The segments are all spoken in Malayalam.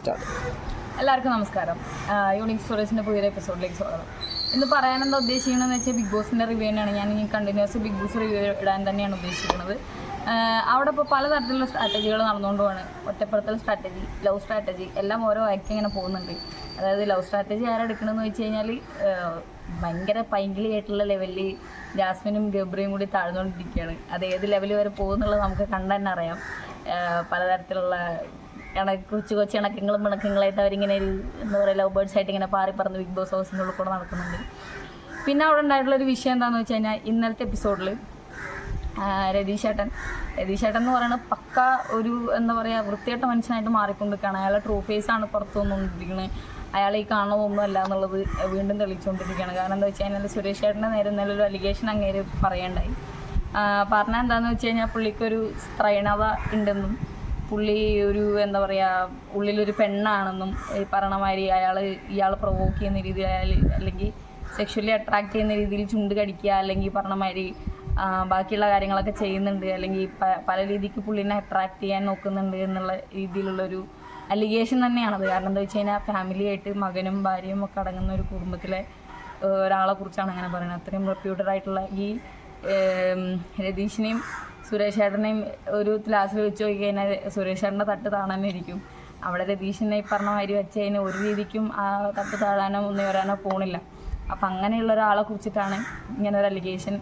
എല്ലാവർക്കും നമസ്കാരം. യൂണിക് സ്റ്റോറീസിന്റെ പുതിയൊരു എപ്പിസോഡിലേക്ക് സ്വാഗതം. ഇന്ന് പറയാൻ എന്താ ഉദ്ദേശിക്കണമെന്ന് വെച്ചാൽ ബിഗ് ബോസിന്റെ റിവ്യൂ തന്നെയാണ്. ഞാൻ ഇനി കണ്ടിന്യൂസ് ബിഗ് ബോസ് റിവ്യൂ ഇടാൻ തന്നെയാണ് ഉദ്ദേശിക്കുന്നത്. അവിടെ ഇപ്പോൾ പലതരത്തിലുള്ള സ്ട്രാറ്റജികൾ നടന്നുകൊണ്ടുമാണ് പോവാണ്. ഒറ്റപ്പെടുത്തൽ സ്ട്രാറ്റജി ലവ് സ്ട്രാറ്റജി എല്ലാം ഓരോ ആക്കി ഇങ്ങനെ പോകുന്നുണ്ട്. അതായത് ലവ് സ്ട്രാറ്റജി ആരെടുക്കണമെന്ന് വെച്ച് കഴിഞ്ഞാൽ ഭയങ്കര പൈങ്കിളി ആയിട്ടുള്ള ലെവലിൽ ജാസ്മിനും ഗബ്രിയും കൂടി താഴ്ന്നുകൊണ്ടിരിക്കുകയാണ്. അത് ഏത് ലെവൽ വരെ പോകുന്നുള്ളത് നമുക്ക് കണ്ടു തന്നെ അറിയാം പലതരത്തിലുള്ള കൊച്ചു കൊച്ചു ഇണക്കങ്ങളും പിണക്കങ്ങളായിട്ട് അവരിങ്ങനെ ഒരു എന്താ പറയുക ലവ് ബേർഡ്സ് ആയിട്ട് ഇങ്ങനെ പാറി പറന്ന് ബിഗ് ബോസ് ഹൗസിന്റെ ഉള്ളിൽ കൂടെ നടക്കുന്നുണ്ട്. പിന്നെ അവിടെ ഉണ്ടായിട്ടുള്ള ഒരു വിഷയം എന്താണെന്ന് വെച്ച് കഴിഞ്ഞാൽ ഇന്നലത്തെ എപ്പിസോഡിൽ രതീഷ് ഏട്ടൻ. രതീഷ് ഏട്ടൻ എന്ന് പറയുന്നത് പക്ക ഒരു എന്താ പറയുക വൃത്തികെട്ട മനുഷ്യനായിട്ട് മാറിക്കൊണ്ടിരിക്കുകയാണ്. അയാളെ ട്രൂ ഫേസ് ആണ് പുറത്തു വന്നുകൊണ്ടിരിക്കുന്നത് അയാൾ ഈ കാണുന്നതൊന്നും അല്ല എന്നുള്ളത് വീണ്ടും തെളിയിച്ചുകൊണ്ടിരിക്കുകയാണ് കാരണം എന്താ വെച്ച് കഴിഞ്ഞാൽ സുരേഷ് ഏട്ടന്റെ നേരെ നല്ലൊരു അലിഗേഷൻ അങ്ങേര് പറയേണ്ടായി. പറഞ്ഞാൽ എന്താണെന്ന് വെച്ച് കഴിഞ്ഞാൽ പുള്ളിക്കൊരു സ്ത്രൈണത ഉണ്ടെന്നും പുള്ളി ഒരു എന്താ പറയുക ഉള്ളിലൊരു പെണ്ണാണെന്നും ഈ പറയണ മാതിരി അയാൾ ഇയാൾ പ്രൊവോക്ക് ചെയ്യുന്ന രീതിയിൽ അയാൾ അല്ലെങ്കിൽ സെക്ഷലി അട്രാക്ട് ചെയ്യുന്ന രീതിയിൽ ചുണ്ട് കടിക്കുക അല്ലെങ്കിൽ പറഞ്ഞ മാതിരി ബാക്കിയുള്ള കാര്യങ്ങളൊക്കെ ചെയ്യുന്നുണ്ട്. അല്ലെങ്കിൽ പല രീതിക്ക് പുള്ളിനെ അട്രാക്ട് ചെയ്യാൻ നോക്കുന്നുണ്ട് എന്നുള്ള രീതിയിലുള്ളൊരു അലിഗേഷൻ തന്നെയാണത് കാരണം എന്താ വെച്ച് കഴിഞ്ഞാൽ ഫാമിലിയായിട്ട് മകനും ഭാര്യയും ഒക്കെ അടങ്ങുന്ന ഒരു കുടുംബത്തിലെ ഒരാളെ കുറിച്ചാണ് അങ്ങനെ പറയുന്നത്. അത്രയും റെപ്യൂട്ടഡ് ആയിട്ടുള്ള ഈ രതീഷിനെയും സുരേഷ് ഏട്ടനെയും ഒരു ക്ലാസ്സിൽ വെച്ച് നോക്കി കഴിഞ്ഞാൽ സുരേഷ് ഏട്ടന്റെ തട്ട് താണാനിരിക്കും അവിടെ രതീഷിനെ ഈ പറഞ്ഞ മാതിരി വെച്ച് കഴിഞ്ഞാൽ ഒരു രീതിക്കും ആ തട്ട് താഴാനോ ഒന്നും വരാനോ പോണില്ല. അപ്പം അങ്ങനെയുള്ള ഒരാളെ കുറിച്ചിട്ടാണ് ഇങ്ങനെ ഒരു അലിഗേഷൻ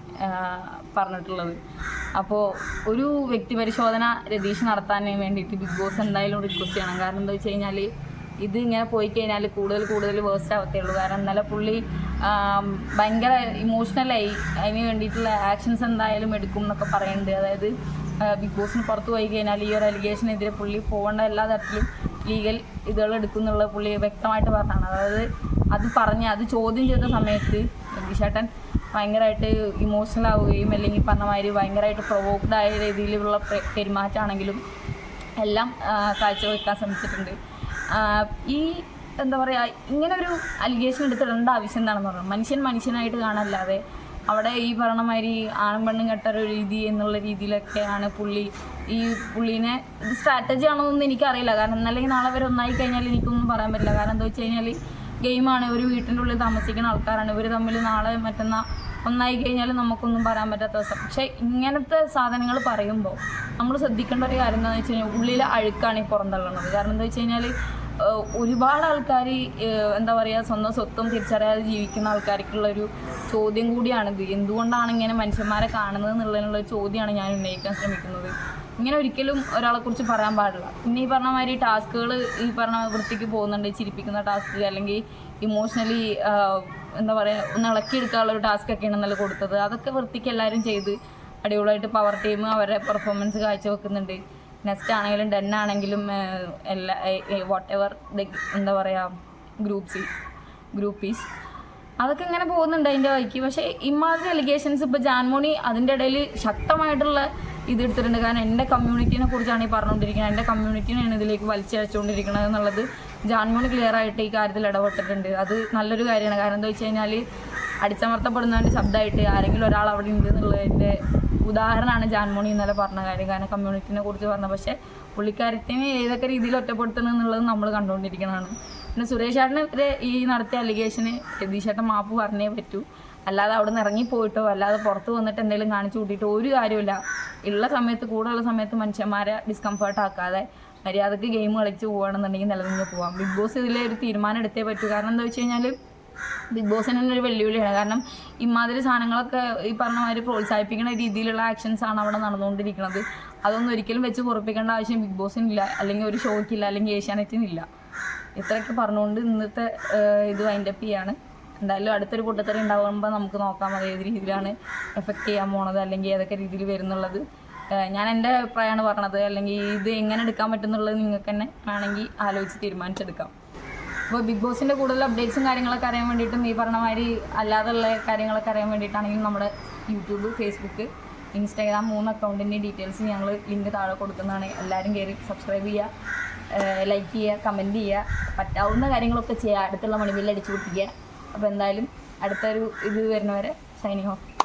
പറഞ്ഞിട്ടുള്ളത്. അപ്പോൾ ഒരു വ്യക്തി പരിശോധന രതീഷ് നടത്താൻ വേണ്ടിയിട്ട് ബിഗ് ബോസ് എന്തായാലും റിക്വസ്റ്റ് ചെയ്യണം. കാരണം എന്താ വെച്ച് കഴിഞ്ഞാൽ ഇത് ഇങ്ങനെ പോയി കഴിഞ്ഞാൽ കൂടുതൽ കൂടുതൽ വേസ്റ്റ് ആവത്തേ ഉള്ളൂ കാരണം ഇന്നലെ പുള്ളി ഭയങ്കര ഇമോഷണലായി അതിന് വേണ്ടിയിട്ടുള്ള ആക്ഷൻസ് എന്തായാലും എടുക്കും എന്നൊക്കെ പറയുന്നുണ്ട്. അതായത് ബിഗ് ബോസിന് പുറത്ത് പോയി കഴിഞ്ഞാൽ ഈ ഒരു അലിഗേഷനെതിരെ പുള്ളി പോകേണ്ട എല്ലാ തരത്തിലും ലീഗൽ ഇതുകൾ എടുക്കുന്നുള്ള പുള്ളി വ്യക്തമായിട്ട് പറഞ്ഞാണ് അതായത് അത് പറഞ്ഞ് അത് ചോദ്യം ചെയ്ത സമയത്ത് രതീഷേട്ടൻ ഭയങ്കരമായിട്ട് ഇമോഷണൽ ആവുകയും അല്ലെങ്കിൽ പറഞ്ഞ മാതിരി ഭയങ്കരമായിട്ട് പ്രൊവോക്ഡ് ആയ രീതിയിലുള്ള പെരുമാറ്റമാണെങ്കിലും എല്ലാം കാഴ്ചവെക്കാൻ ശ്രമിച്ചിട്ടുണ്ട്. ഈ എന്താ പറയുക ഇങ്ങനെ ഒരു അലിഗേഷൻ എടുത്തിടേണ്ട ആവശ്യം എന്താണെന്ന് പറയുന്നത് മനുഷ്യൻ മനുഷ്യനായിട്ട് കാണല്ലാതെ അവിടെ ഈ പറഞ്ഞ മാതിരി ആണും പെണ്ണും കെട്ട ഒരു രീതി എന്നുള്ള രീതിയിലൊക്കെയാണ് പുള്ളി ഈ പുള്ളീനെ ഇത് സ്ട്രാറ്റജി ആണോ എന്നൊന്നും എനിക്കറിയില്ല. കാരണം ഇന്നല്ലെങ്കിൽ നാളെ വരെ ഒന്നായി കഴിഞ്ഞാൽ എനിക്കൊന്നും പറയാൻ പറ്റില്ല. കാരണം എന്താ വെച്ച് കഴിഞ്ഞാൽ ഗെയിമാണ് ഒരു വീട്ടിന്റെ ഉള്ളിൽ താമസിക്കുന്ന ആൾക്കാരാണ്. ഇവർ തമ്മിൽ നാളെ മറ്റന്നാ ഒന്നായി കഴിഞ്ഞാൽ നമുക്കൊന്നും പറയാൻ പറ്റാത്ത അവസ്ഥ. പക്ഷേ ഇങ്ങനത്തെ സാധനങ്ങൾ പറയുമ്പോൾ നമ്മൾ ശ്രദ്ധിക്കേണ്ട ഒരു കാര്യം എന്താണെന്ന് വെച്ച് കഴിഞ്ഞാൽ ഉള്ളിൽ അഴുക്കാണ് ഈ പുറന്തള്ളുന്നത് കാരണം എന്താ വെച്ച് കഴിഞ്ഞാൽ ഒരുപാട് ആൾക്കാർ എന്താ പറയുക സ്വന്തം സ്വത്തും തിരിച്ചറിയാതെ ജീവിക്കുന്ന ആൾക്കാർക്കുള്ള ഒരു ചോദ്യം കൂടിയാണിത് എന്തുകൊണ്ടാണ് ഇങ്ങനെ മനുഷ്യന്മാരെ കാണുന്നത് എന്നുള്ളതിനുള്ള ചോദ്യമാണ് ഞാൻ ഉന്നയിക്കാൻ ശ്രമിക്കുന്നത്. ഇങ്ങനെ ഒരിക്കലും ഒരാളെ കുറിച്ച് പറയാൻ പാടില്ല. പിന്നെ ഈ പറഞ്ഞ മാതിരി ടാസ്കുകൾ ഈ പറഞ്ഞ വൃത്തിക്ക് പോകുന്നുണ്ട് ചിരിപ്പിക്കുന്ന ടാസ്ക് അല്ലെങ്കിൽ ഇമോഷണലി എന്താ പറയുക ഒന്ന് ഇളക്കിയെടുക്കാനുള്ള ഒരു ടാസ്ക് ഒക്കെയാണ് ഇന്നലെ കൊടുത്തത്. അതൊക്കെ വൃത്തിക്ക് എല്ലാവരും ചെയ്ത് അടിപൊളിയായിട്ട് പവർ ടീം അവരുടെ പെർഫോമൻസ് കാഴ്ചവെക്കുന്നുണ്ട്. നെക്സ്റ്റ് ആണെങ്കിലും ഡെൻ ആണെങ്കിലും എല്ലാ വാട്ട് എവർ എന്താ പറയുക ഗ്രൂപ്പ് സി ഗ്രൂപ്പ് പീസ് അതൊക്കെ ഇങ്ങനെ പോകുന്നുണ്ട് അതിന്റെ വഴിക്ക്. പക്ഷേ ഇമാതിരി അലിഗേഷൻസ് ഇപ്പോൾ ജാൻമോണി അതിന്റെ ഇടയിൽ ശക്തമായിട്ടുള്ള ഇത് എടുത്തിട്ടുണ്ട്. കാരണം എന്റെ കമ്മ്യൂണിറ്റിനെ കുറിച്ചാണ് ഈ പറഞ്ഞുകൊണ്ടിരിക്കുന്നത്. എന്റെ കമ്മ്യൂണിറ്റിനെയാണ് ഇതിലേക്ക് വലിച്ചയച്ചുകൊണ്ടിരിക്കുന്നത് എന്നുള്ളത് ജാൻമോണി ക്ലിയർ ആയിട്ട് ഈ കാര്യത്തിൽ ഇടപെട്ടിട്ടുണ്ട്. അത് നല്ലൊരു കാര്യമാണ്. കാരണം എന്താ വെച്ച് കഴിഞ്ഞാൽ അടിച്ചമർത്തപ്പെടുന്നതിന്റെ ശബ്ദമായിട്ട് ആരെങ്കിലും ഒരാൾ അവിടെ ഉണ്ട് എന്നുള്ളതിന്റെ ഉദാഹരണമാണ് ജാൻമോണി ഇന്നലെ പറഞ്ഞ കാര്യം. കാരണം കമ്മ്യൂണിറ്റിനെ കുറിച്ച് പറഞ്ഞ. പക്ഷേ പുള്ളിക്കാരത്തിനെ ഏതൊക്കെ രീതിയിൽ ഒറ്റപ്പെടുത്തണം എന്നുള്ളത് നമ്മൾ കണ്ടുകൊണ്ടിരിക്കുന്നതാണ് പിന്നെ സുരേഷ് ചേട്ടനെതിരെ ഈ നടത്തിയ അലിഗേഷന് രതീഷ് ചേട്ടൻ മാപ്പ് പറഞ്ഞേ പറ്റൂ. അല്ലാതെ അവിടെ നിന്ന് ഇറങ്ങിപ്പോയിട്ടോ അല്ലാതെ പുറത്ത് വന്നിട്ട് എന്തെങ്കിലും കാണിച്ചു കൂട്ടിയിട്ടോ ഒരു കാര്യമില്ല ഉള്ള സമയത്ത് കൂടെയുള്ള സമയത്ത് മനുഷ്യന്മാരെ ഡിസ്കംഫർട്ട് ആക്കാതെ മര്യാദയ്ക്ക് ഗെയിം കളിച്ച് പോവുകയാണെന്നുണ്ടെങ്കിൽ നിലനിന്ന് പോവാം. ബിഗ് ബോസ് ഇതിലെ ഒരു തീരുമാനം എടുത്തേ പറ്റൂ. കാരണം എന്താ വെച്ച് കഴിഞ്ഞാൽ ബിഗ് ബോസ് തന്നെ ഒരു വെല്ലുവിളിയാണ്. കാരണം ഇമാതിരി സാധനങ്ങളൊക്കെ ഈ പറഞ്ഞ മാതിരി പ്രോത്സാഹിപ്പിക്കുന്ന രീതിയിലുള്ള ആക്ഷൻസ് ആണ് അവിടെ നടന്നുകൊണ്ടിരിക്കുന്നത്. അതൊന്നും ഒരിക്കലും വെച്ച് പൊറപ്പിക്കേണ്ട ആവശ്യം ബിഗ് ബോസിനില്ല. അല്ലെങ്കിൽ ഒരു ഷോയ്ക്കില്ല അല്ലെങ്കിൽ ഏഷ്യാനെറ്റിനില്ല. ഇത്രയൊക്കെ പറഞ്ഞുകൊണ്ട് ഇന്നത്തെ ഇത് വൈൻഡപ്പ് ചെയ്യാണ്. എന്തായാലും അടുത്തൊരു കൂട്ടത്തറി ഉണ്ടാകുമ്പോൾ നമുക്ക് നോക്കാം അത് ഏത് രീതിയിലാണ് എഫക്റ്റ് ചെയ്യാൻ പോണത് അല്ലെങ്കിൽ ഏതൊക്കെ രീതിയിൽ വരുന്നുള്ളത്. ഞാൻ എന്റെ അഭിപ്രായമാണ് പറഞ്ഞത്. അല്ലെങ്കിൽ ഇത് എങ്ങനെ എടുക്കാൻ പറ്റുന്നുള്ളത് നിങ്ങൾക്ക് തന്നെ വേണമെങ്കിൽ ആലോചിച്ച് തീരുമാനിച്ചെടുക്കാം. അപ്പോൾ ബിഗ് ബോസിന്റെ കൂടുതൽ അപ്ഡേറ്റ്സും കാര്യങ്ങളൊക്കെ അറിയാൻ വേണ്ടിയിട്ടും ഈ പറഞ്ഞ മാതിരി അല്ലാതെയുള്ള കാര്യങ്ങളൊക്കെ അറിയാൻ വേണ്ടിയിട്ടാണെങ്കിലും നമ്മുടെ യൂട്യൂബ് ഫേസ്ബുക്ക് ഇൻസ്റ്റാഗ്രാം മൂന്ന് അക്കൗണ്ടിന്റെ ഡീറ്റെയിൽസ് ഞങ്ങൾ ലിങ്ക് താഴെ കൊടുക്കുന്നതാണ്. എല്ലാവരും കയറി സബ്സ്ക്രൈബ് ചെയ്യുക ലൈക്ക് ചെയ്യുക കമന്റ് ചെയ്യുക പറ്റാവുന്ന കാര്യങ്ങളൊക്കെ ചെയ്യുക അടുത്തുള്ള മണിബില്ല് അടിച്ചു അപ്പോൾ എന്തായാലും അടുത്തൊരു ഇത് വരുന്നവരെ സൈനിങ് ഓഫ്